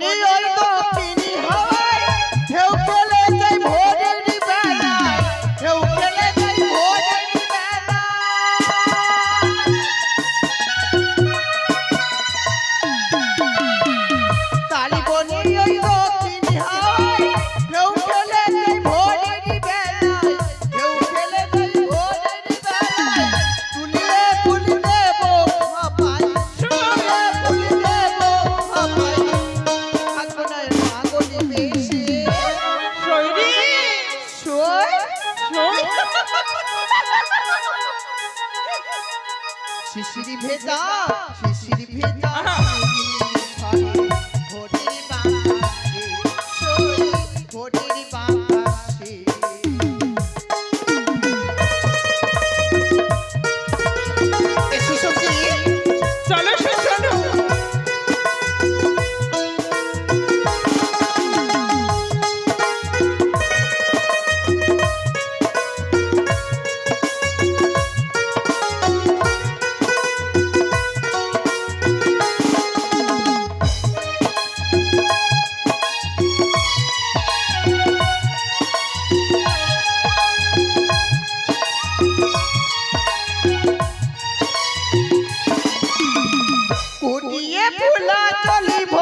বনি ওই কুটিয়ে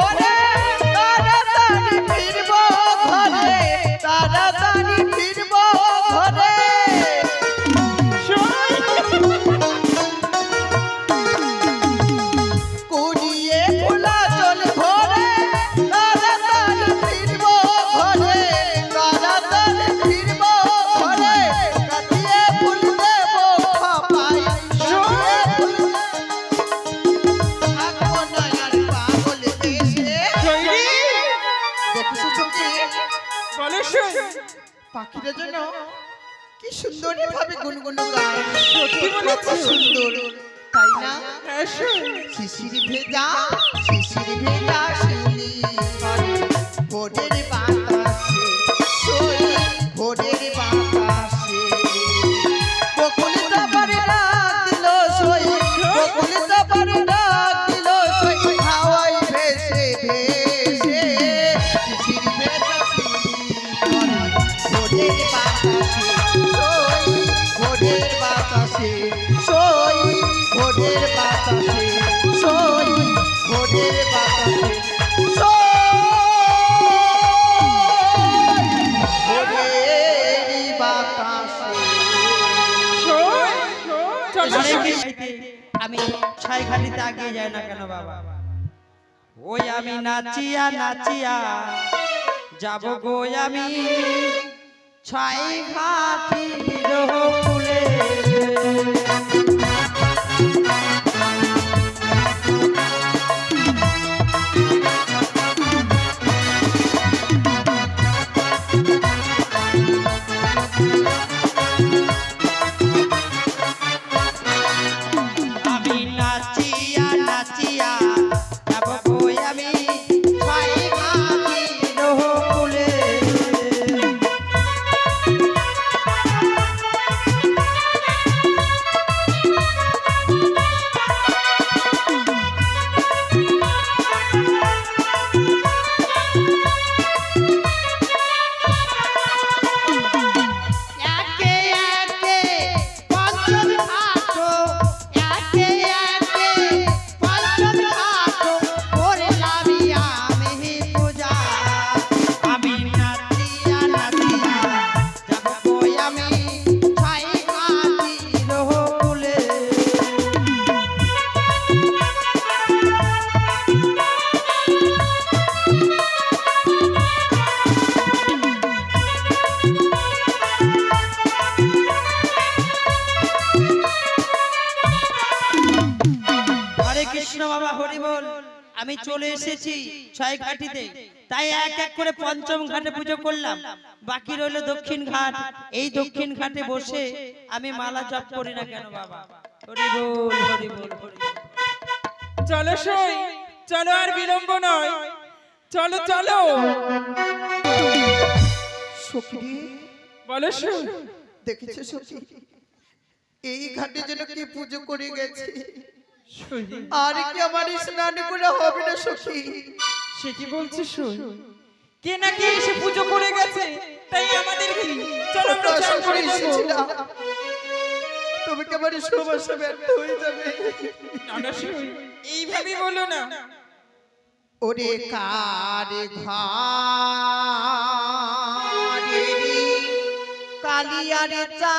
বলো জন্য যেন কি সুন্দর ভাবে গুনগুন গায়। সত্যি সুন্দর তাই না? শিশির ভেজা শিশির ভেজা শিউলি ভোরের ভোরের বাতাসে সই ভোরের যাই না কেন বাবা ওই আমি নাচিয়া নাচিয়া যাব গো আমি। ছাই ঘাটি আমি চলে এসেছি ছয় ঘাটিতে। তাই এক এক করে পঞ্চম ঘাটে পুজো করলাম। বাকি রইল দক্ষিণ ঘাট। এই দক্ষিণ ঘাটে বসে আমি মালা জপ করি না কেন বাবা? হরি বল হরি বল হরি চলো সই চলো আর বিলম্ব নয়। চলো চলো সখী বলো সই। দেখেছ সখী? এই ঘাটে যেন কি পুজো করে গেছে? আর কি আমার স্নান করে হবে না সখী? সে কি বলছে শোন। কে নাকি এসে পুজো করে গেছে তাই আমাদের কি? চলো আমরা করে এসেছিলাম? তুমি কেমন সুবাসে ব্যর্থ হয়ে যাবে? না না শোন এইভাবেই বলো না। ওরে কার ঘরে কালিয়ারে চা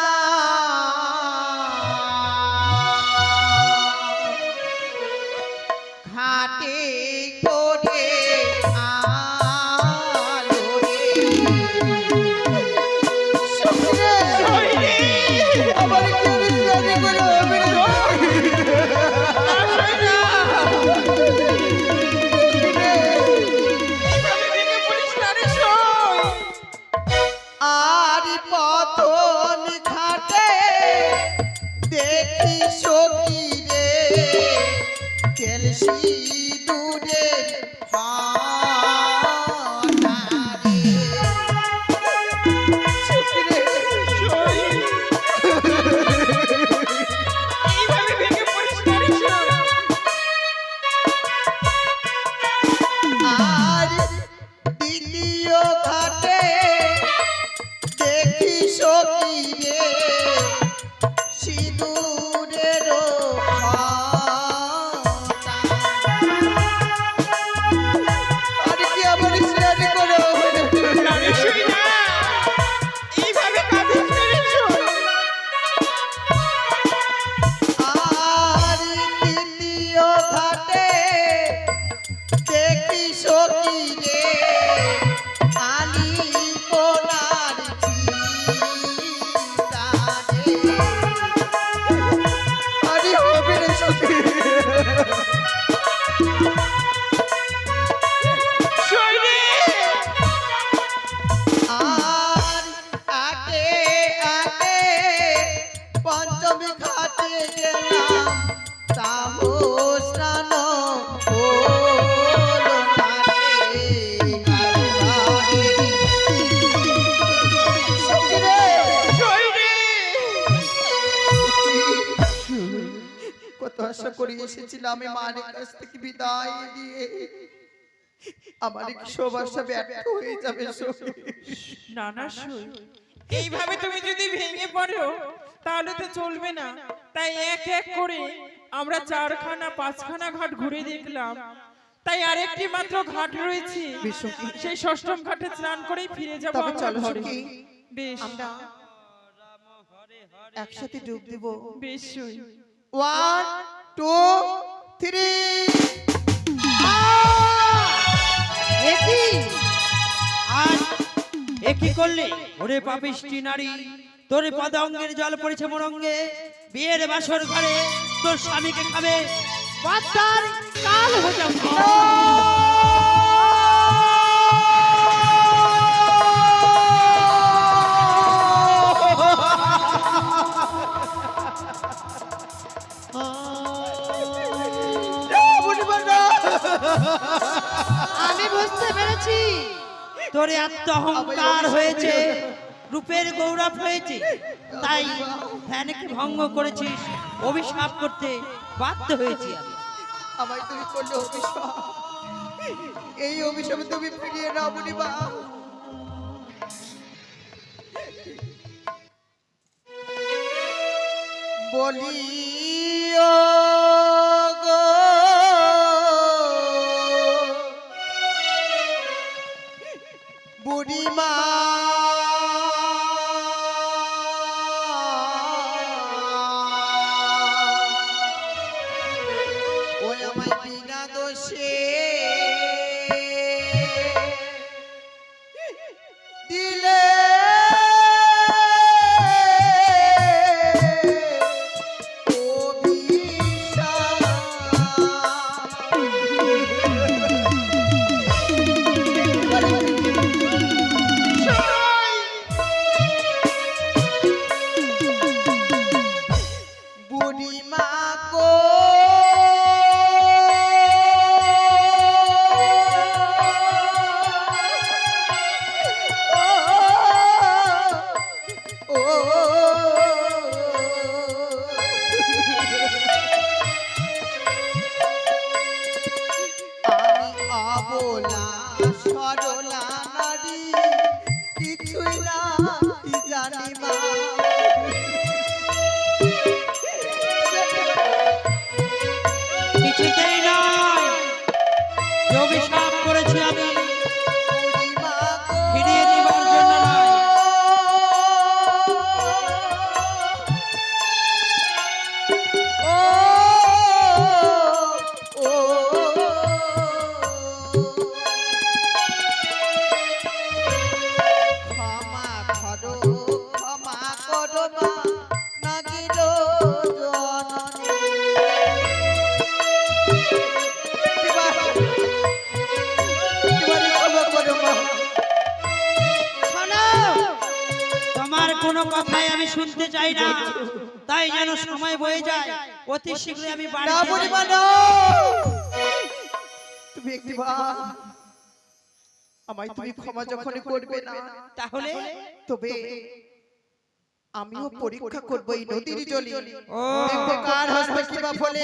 এসেছিলাম আমি মায়ের কাছ থেকে বিদায় দিয়ে আমার কি সবাসা ব্যর্থ হয়ে যাবে না না এইভাবে তুমি যদি ভেঙে পড়ো তাহলে তো চলবে না। তাই এক এক করে আমরা চারখানা পাঁচখানা ঘাট ঘুরে দেখলাম। তাই আরেকটি মাত্র ঘাট রয়েছে। সেই ষষ্ঠম ঘাটে স্নান করেই ফিরে যাব চলো বেশ। আমরা একসাথে ডুব দিব। বেশ ওয়ান টু থ্রি একই আজ একই করলে? ওরে পাপিষ্টি নারী তোর পদাঙ্গের জল পড়েছে মরঙ্গে। বিয়ের বাসর ঘরে তোর স্বামীকে খাবে। বাচ্চার কাল হয়ে যাবে আমি বুঝতে পেরেছি। তোর এত অহংকার হয়েছে রূপের গৌরব হয়েছে। তাই ধ্যানকে ভঙ্গ করেছিস অভিশাপ করতে বাধ্য হয়েছি আমি। আমায় তুমি করলে অভিশাপ। এই অভিশাপে তুমি ফিরিয়ে নাও বুড়িমা। বলি Yoshi. কোনো কথাই আমি শুনতে চাই না। তাই যেন সময় বয়ে যায় অতি শীঘ্রই আমি বাড়ি তুমি একটিবার আমায় তুমি ক্ষমা যখন করবে না তাহলে তবে আমিও পরীক্ষা করব এই নদীর জলে। ও দেখব কার হস্তে কিবা ফলে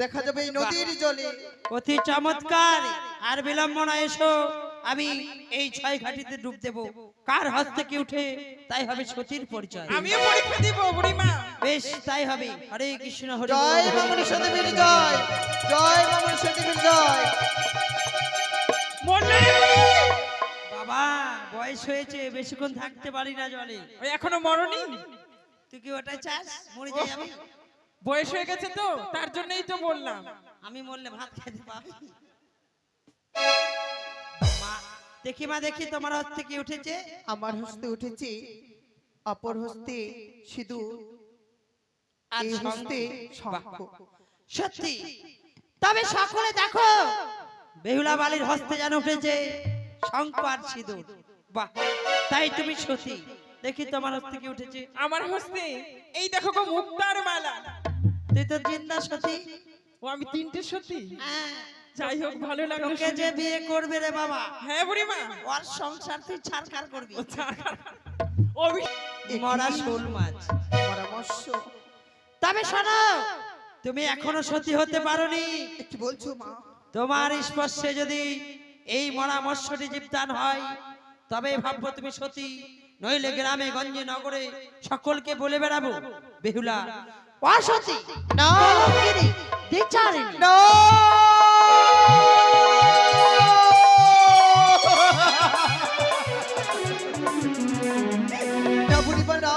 দেখা যাবে এই নদীর জলে। অতি চমৎকার আর বিলম্ব না এসো। আমি এই ছয় ঘাটিতে ডুব দেব। কার হাত থেকে উঠে? তাই হবে সতীর পরিচয়। আমিও পরীক্ষা দিব বুড়িমা। বেশ তাই হবে। হরে কৃষ্ণ হরে জয়। মামনি সদেবীর জয়। জয় মামনি সদেবীর জয়। বুড়ি? বাবা বয়স হয়েছে বেশিক্ষণ থাকতে পারি না জলে। ওই এখনও মরনি? তুই কি ওটাই চাস? মরে যাই আমি? বয়স হয়ে গেছে তো তার জন্যই তো বললাম। আমি মরলে ভাত খেতে পাবি দেখি মা দেখি তোমার হাত থেকে উঠেছে? আমার হস্তে উঠেছে অপর হস্তে সিঁদুর। আর হস্তে শঙ্খ। সত্যি? তবে সকলে দেখো বেহুলা বালির হস্তে যেন উঠেছে শঙ্খ আর সিঁদুর। বাহ তাই তুমি সতী দেখি তোমার হস্তে কি উঠেছে। আমার হস্তে? এই দেখো গো মুক্তার মালা। তুই তো জিন্দা সতী। ও আমি তিনটে সত্যি হ্যাঁ, যাই হোক ভালো লাগল তোকে যে বিয়ে করবে রে বাবা? হ্যাঁ বুড়িমা ওর সংসার তুই ছাড়খার করবি। মরা শোল মাছ। পরামর্শ। তবে শোনো তুমি এখনও সতী হতে পারোনি। কি বলছো মা? তোমার স্পর্শে যদি এই মরা মৎস্যটি জীবদান হয় তবে ভাববো তুমি সতী। নইলে গ্রামে গঞ্জে নগরে সকলকে বলে বেড়াবো বেহুলা। অসতী না। না না বুড়িমা না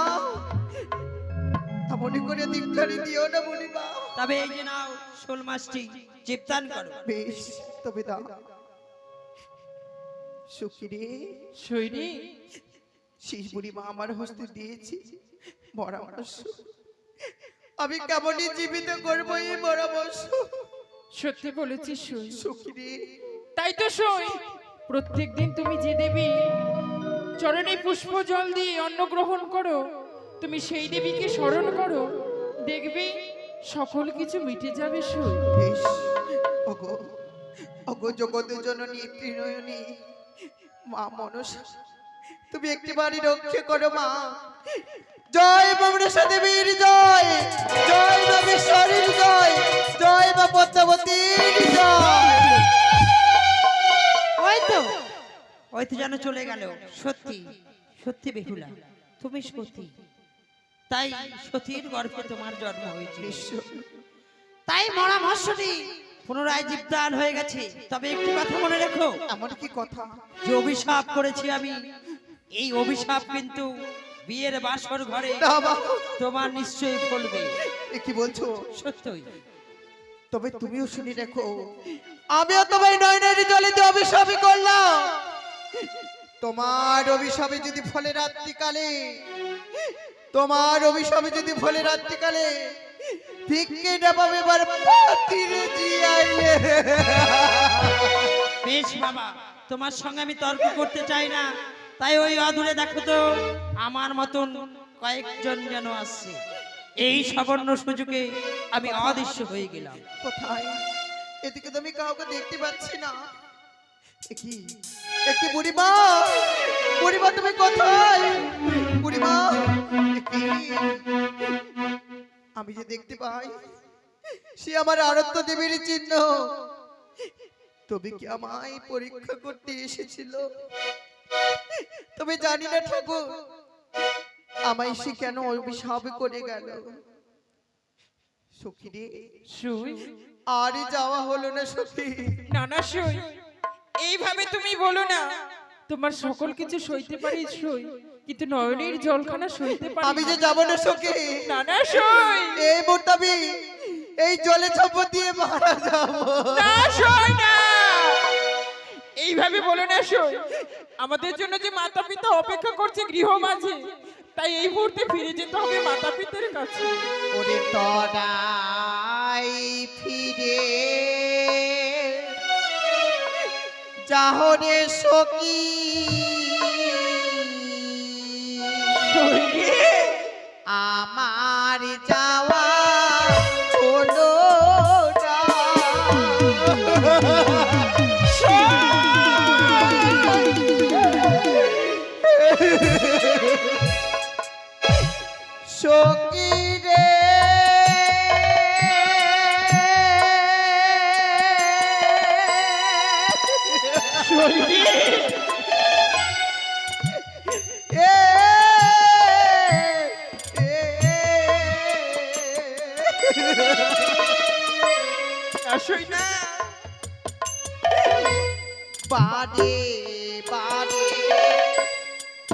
এমনই করে দীক্ষারি দিও না বুড়িমা তবে এই যে নাও শোল মাছটি জীবদান করো। বেশ তবে দাও। সুখী রে শেষ বুড়িমা আমার হস্তে দিয়েছি পরামর্শ আমি কেমনই জীবিত করব এই পরামর্শ সত্যি বলেছি সই। তাই তো সই। প্রত্যেক দিন তুমি যে দেবী চরণে পুষ্প জল দিয়ে অন্ন গ্রহণ করো। তুমি সেই দেবীকে স্মরণ করো। দেখবে সকল কিছু মিটে যাবে বেশ। অগো অগো জগতের জননী ত্রিনয়নী মা মনসা তুমি একটি বাড়ি রক্ষে করো মা। জয় মমরেশা দেবীর জয় জয় মা বিশ্বরীর জয় জয় মা পদ্মাবতীর জয়। ওই তো। ওই তো যেন চলে গেল। সত্যি সত্যি। বেহুলা। তুমি সতী। তাই সতীর গর্ভে তোমার জন্ম হয়েছে। তাই মরা মৎস্যটি পুনরায় জীবদান হয়ে গেছে। তবে একটি কথা মনে রেখো। এমন কি কথা? যে অভিশাপ করেছি আমি এই অভিশাপ কিন্তু বিয়ের বাসর ঘরে তোমার নিশ্চয়ই ফলবে। কি বলছো? সত্যই। তবে তুমিও শুনি দেখো আমিও তোমার নয়নের জলে অভিশাপই করলাম। তোমার অভিশাপে যদি ফলে রাত্রিকালে তোমার অভিশাপে যদি ফলে রাত্রিকালে ভিক্ষে নেবাবে এবার পাতিরে জিয়াইলে বেশ বাবা তোমার সঙ্গে আমি তর্ক করতে চাই না। তাই ওই অদূরে দেখো তো আমার মতন কয়েকজন যেন আসছে। এই সামান্য সুযোগে আমি অদৃশ্য হয়ে গেলাম। কোথায়? এদিকে তো আমি কাউকে দেখতে পাচ্ছি না। একই বুড়িমা? বুড়িমা তুমি কোথায়? বুড়িমা আমি যে দেখতে পাই সে আমার আরত্য দেবীর চিহ্ন। তবে কি আমায় পরীক্ষা করতে এসেছিল? তবে জানি না ঠাকুর। আমায় সে কেন অভিশাপ করে গেল? সখী রে আর যাওয়া হলো না সখী। না না সই। এইভাবে তুমি বলো না। তোমার সকল কিছু সইতে পারি সই কিন্তু নয়নের জলখানা সইতে পারি আমি যে যাব না সখী। না না সই। এই মোতাবি এই জলে ছপ দিয়ে মারা যাব। না সই না। এইভাবে বলো না সই। আমাদের জন্য যে মাতা পিতা অপেক্ষা করছে গৃহ মাঝে তাই এই মুহূর্তে ফিরে যেতে হবে মাতা পিতার কাছে। ওরে তরাই ফিরে যাহরে সখী। আসোই না বাড়ি বাড়ি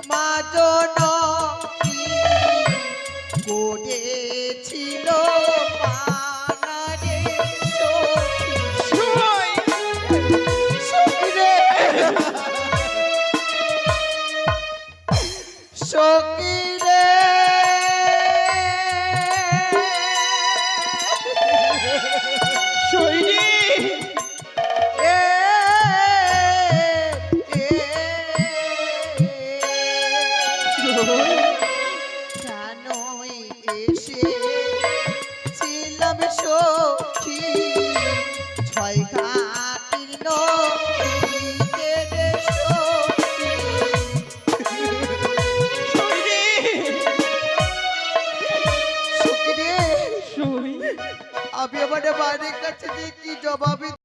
মা জন করেছিল